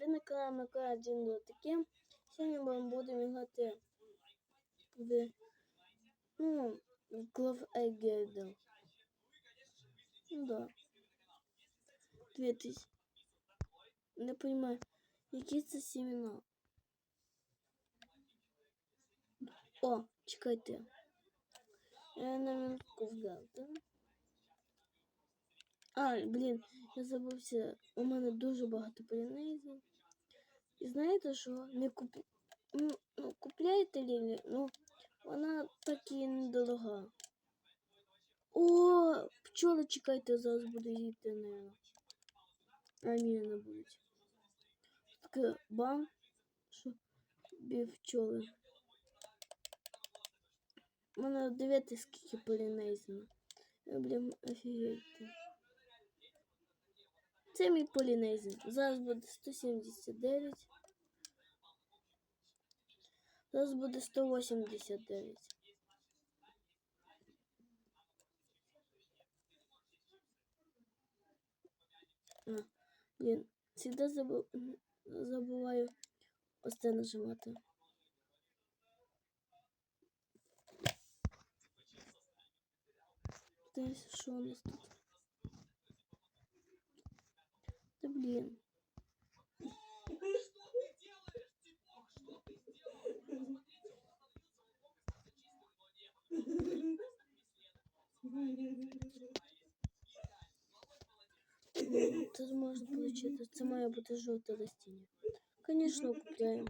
Ви на каналі Микола Джиндо таке. Сьогодні ми будемо грати в ну, в Glove Egg Ну да. 2000. Не понимаю, які це сімена. О, чекайте. Я на минутку взяв, да? А, блін, я забувся. У мене дуже багато полінезів. І знаєте що? Не куп... ну, ну, купляєте Лілі, ну, вона так і недорога. О, пчоли чекайте, зараз буду їсти, наверное. А ні, не будуть. Таке бам, що бі пчоли. У мене дивіться, скільки полінезів. Я, блін, офігеть. Це мій полінезін. Зараз буде 179. Зараз буде 189. А, блін, завжди забу... забуваю ось це нажимати. Десь що у нас тут? блин. Тут можна получити. Це має бути жовте растіння. Конечно, купляємо.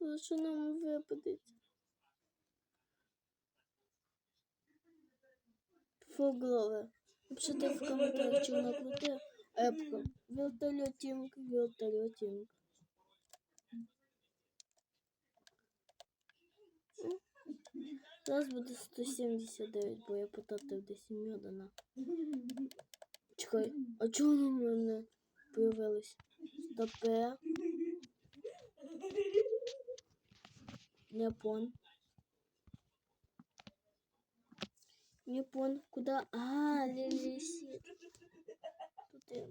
Ну, що нам випадеть? Фоглове. Напишите в комментариях, что она крутая. Эпка. Вертолетинг, вертолетинг. Зараз буде 179, бо я потратив десь меда на. Чекай, а чого в мене появилось? Стопе. Не понял, куда... А, Лилиси. Тут я...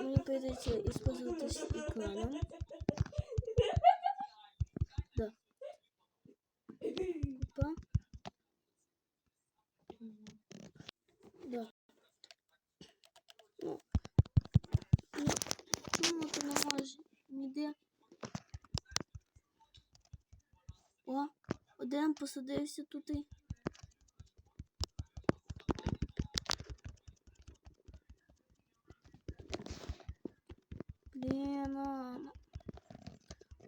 Мне ну придется использовать экрана. один посадився тут. і- Блін, а,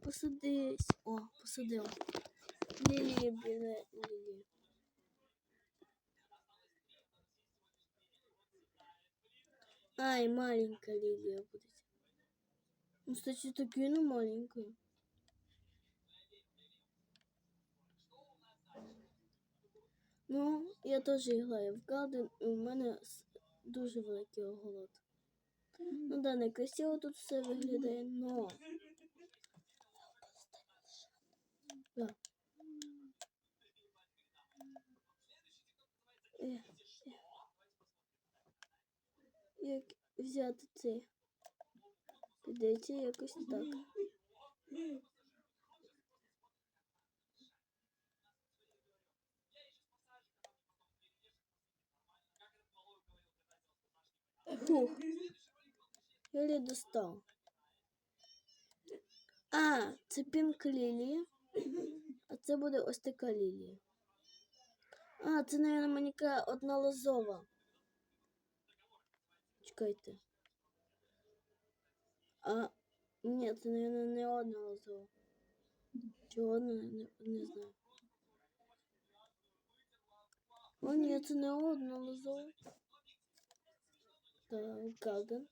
посадись. О, посадив. Лілії біля лілії. Ай, маленькая лилия будет. Ну, кстати, такие, ну, маленькая. Ну, я теж граю в Garden, і у мене дуже великий оголод. Ну да, не красиво тут все виглядає, но. Да. Е, е. Як взяти цей? Підійти якось так. Фух. Я достав. А, це пінк лілія. А це буде ось така лілія. А, це, мабуть, маніка однолозова. Чекайте. А, ні, це, мабуть, не однолозова. Чого не, не, не знаю. О, ні, це не однолозова. Так, Галден.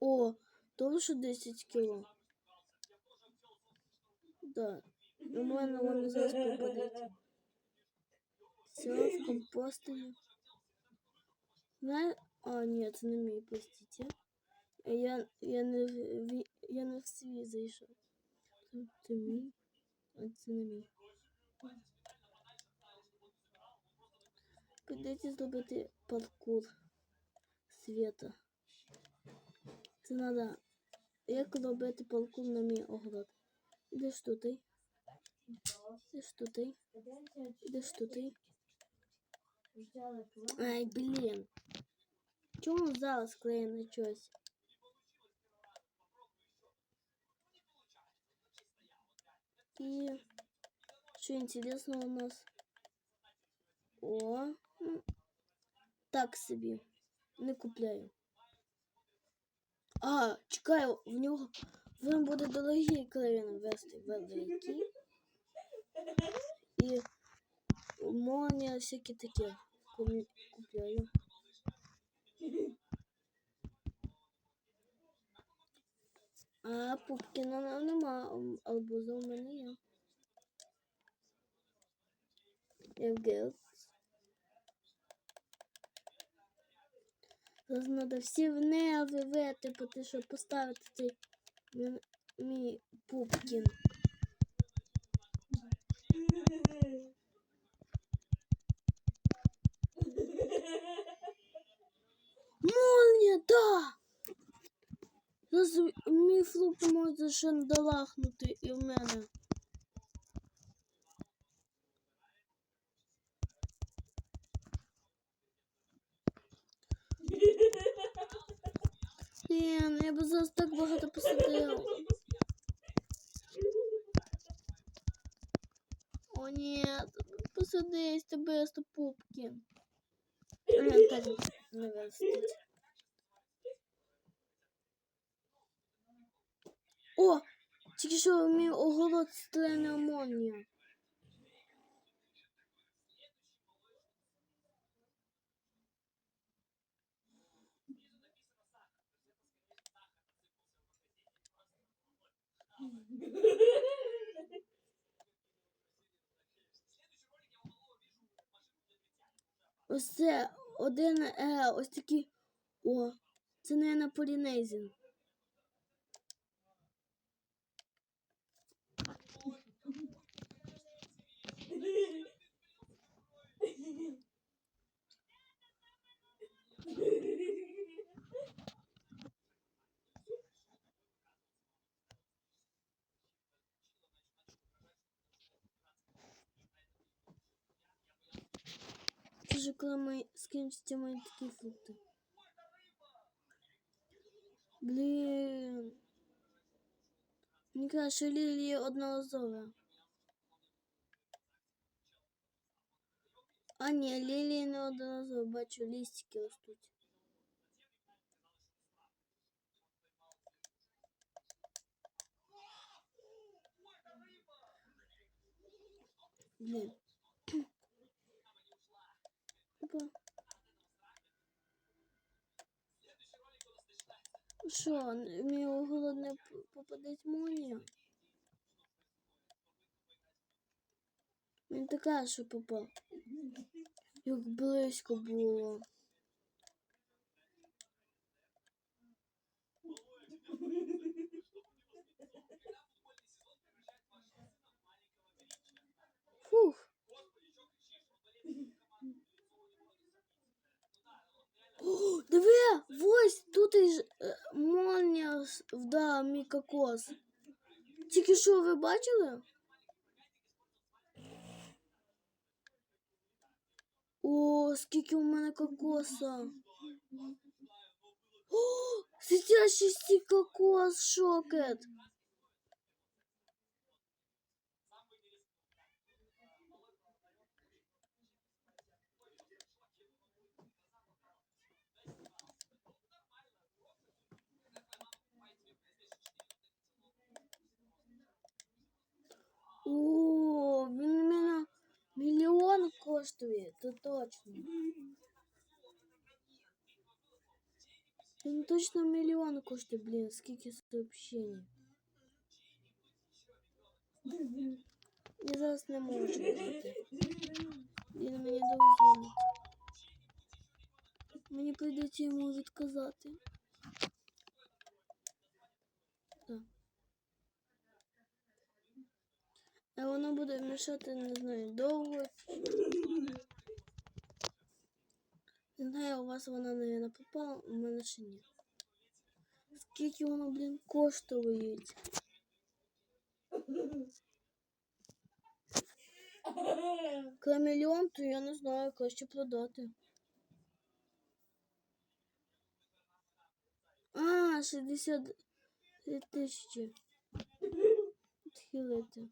О, тоже 10 кило. Да. У мене вони зараз попадуть. Все, в компостері. Знає... А, ні, це не мій, простите. Я, я, не, в- в- я не в свій зайшов. Це, мій, це не мій. Прийдеться зробити паркур света. Це треба. Як робити паркур на мій огород? Ідеш тут. Ідеш тут. Ідеш тут. Ай, блін. Чому зараз клеє на щось? І що інтересно у нас? О, так собі. Не купляю. А, чекаю, в нього він буде дорогий клеєн вести великий. І молния всякі такі купляю. А Пупкіна нема, м, арбуза у мене є. Євгел. Зараз треба всі в нерви витипати, щоб поставити цей мій пупкін. Молния, да! Зараз мій флуп може ще долахнути і в мене. Блін, я б зараз так багато посадив. О, ні, посадись тебе пупки. Блін, так не О, тільки що мій оголод стрельне амонія. Ось це один, е, ось такий. О, це не на полінезін. Це ж коли ми скінчиться мої такі фрукти. Блін. Мені кажуть, що лілії одноразові. А ні, лілії не одноразові, бачу, листики ростуть. Блін. Опа. Що, мій оголод не попадеть молнія? Він така, що попав. Як близько було. кокос. Тільки що ви бачили? О, скільки у мене кокоса. О, світящий стік кокос, шокет. Коштує, це точно. Він точно мільйон коштує, блін, скільки сообщений. Я зараз не можу. Він мені довго. Мені прийдеться йому відказати. Так. А воно буде мішати, не знаю, довго. Не знаю, у вас вона, наверное, попала, у мене ще ні. Скільки воно, блін, коштує? Камелеон, то я не знаю, краще продати. А, 60 тисячі. Відхилити.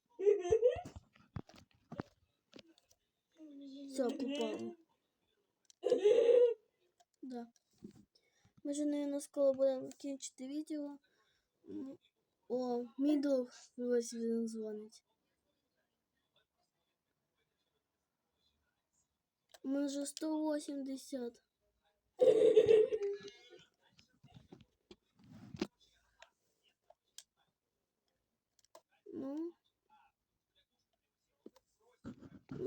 Все, попало. Да. Ми же, наверное, скоро будемо кінчити відео. М, О, мій друг ось він дзвонить. У мене вже 180.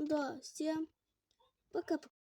Да, всем пока-пока.